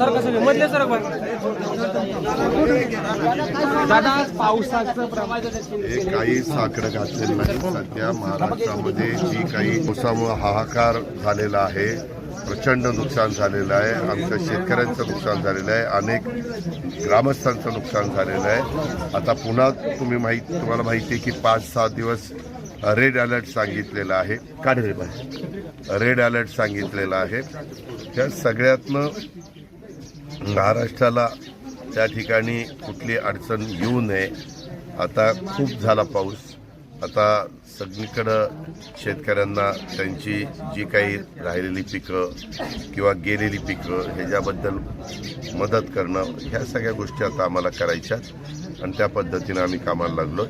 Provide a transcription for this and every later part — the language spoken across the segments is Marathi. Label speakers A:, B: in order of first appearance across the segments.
A: सर कसं मधले सर दादा आज पावसाचं प्रमाण
B: हे काही साकडं घातलेलं नाही. सध्या महाराष्ट्रामध्ये जी काही पावसामुळे हाहाकार झालेला आहे प्रचंड नुकसान झालेलं आहे आमच्या शेतकऱ्यांचं नुकसान झालेलं आहे अनेक ग्रामस्थांचं नुकसान झालेलं आहे. आता पुन्हा तुम्ही माहिती तुम्हाला माहिती आहे की पाच सहा दिवस रेड अलर्ट सांगितलेला आहे. काढ रे बाहेर. रेड अलर्ट सांगितलेला आहे. त्या सगळ्यातनं महाराष्ट्राला त्या ठिकाणी कुठली अडचण येऊ नये. आता खूप झाला पाऊस. आता सगळीकडं शेतकऱ्यांना त्यांची जी काही राहिलेली पिकं किंवा गेलेली पिकं ह्याच्याबद्दल मदत करणं ह्या सगळ्या गोष्टी आता आम्हाला करायच्या आणि त्या पद्धतीनं आम्ही कामाला लागलो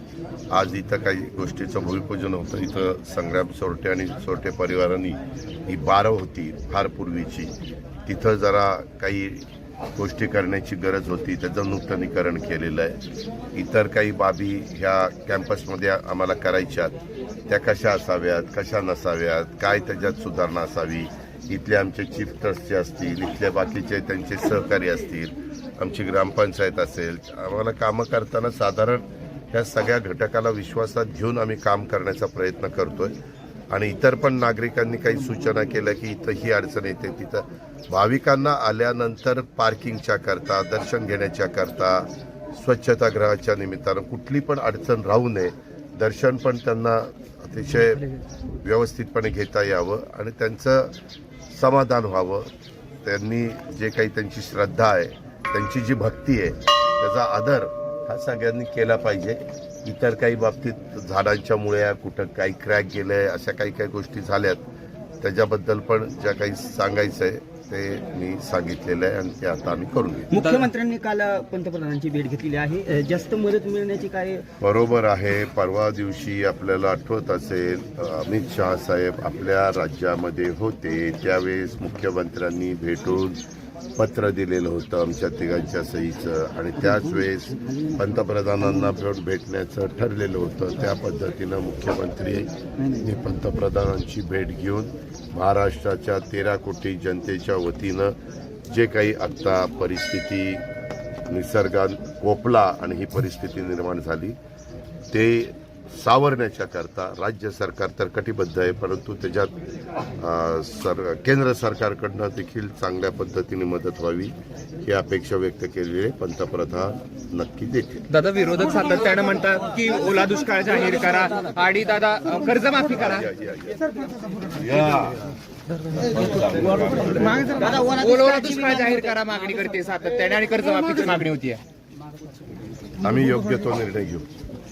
B: आज इथं काही गोष्टीचं भूमिपूजन होतं. इथं संग्राम सोरटे आणि सोरटे परिवारांनी ही बारव होती फार पूर्वीची. तिथं जरा काही गोष्टी करण्याची गरज होती त्याचं नूतनीकरण केलेलं आहे. इतर काही बाबी ह्या कॅम्पसमध्ये आम्हाला करायच्यात. त्या कशा असाव्यात कशा नसाव्यात काय त्याच्यात सुधारणा असावी? इथले आमचे चीफ ट्रस्टचे असतील इथले बाकीचे त्यांचे सहकारी असतील आमची ग्रामपंचायत असेल आम्हाला कामं करताना साधारण ह्या सगळ्या घटकाला विश्वासात घेऊन आम्ही काम करण्याचा प्रयत्न करतो आहे आणि इतर पण नागरिकांनी काही सूचना केल्या की इथं ही अडचण येते. तिथं भाविकांना आल्यानंतर पार्किंगच्या करता दर्शन घेण्याच्या करता स्वच्छतागृहाच्या निमित्तानं कुठली पण अडचण राहू नये. दर्शन पण त्यांना अतिशय व्यवस्थितपणे घेता यावं आणि त्यांचं समाधान व्हावं. त्यांनी जे काही त्यांची श्रद्धा आहे त्यांची जी भक्ती आहे त्याचा आदर हा सगळ्यांनी केला पाहिजे. इतर काही बाबतीत झाडांच्या मुळ्या कुठं काही क्रॅक गेले अशा काही काही गोष्टी झाल्यात. त्याच्याबद्दल पण ज्या काही सांगायचं आहे ते मी सांगितलेलं आहे आणि ते आता आम्ही करून घेऊ.
C: मुख्यमंत्र्यांनी काल पंतप्रधानांची भेट घेतलेली आहे. जास्त मदत मिळण्याची काय
B: बरोबर आहे. परवा दिवशी आपल्याला आठवत असेल अमित शहा साहेब आपल्या राज्यामध्ये होते. त्यावेळेस मुख्यमंत्र्यांनी भेटून पत्र दिलेलं होतं आमच्या तिघांच्या सहीचं. आणि त्याच वेळेस पंतप्रधानांना भेट भेटण्याचं ठरलेलं होतं. त्या पद्धतीनं मुख्यमंत्री पंतप्रधानांची भेट घेऊन महाराष्ट्राच्या तेरा कोटी जनतेच्या वतीनं जे काही आत्ता परिस्थिती निसर्गात कोपला आणि ही परिस्थिती निर्माण झाली ते सावरण्याच्या करता राज्य सरकार तर कटिबद्ध आहे परंतु त्याच्यात सर केंद्र सरकारकडनं देखील चांगल्या पद्धतीने मदत व्हावी ही अपेक्षा व्यक्त केलेली आहे. पंतप्रधान नक्की देतील.
A: दादा विरोधक सातत्यानं म्हणतात की ओला दुष्काळ जाहीर करा आणि दादा कर्जमाफी करा. ओला दुष्काळ जाहीर करा मागणी करते सातत्याने आणि कर्जमाफीची मागणी होती
B: आम्ही योग्य तो निर्णय घेऊ.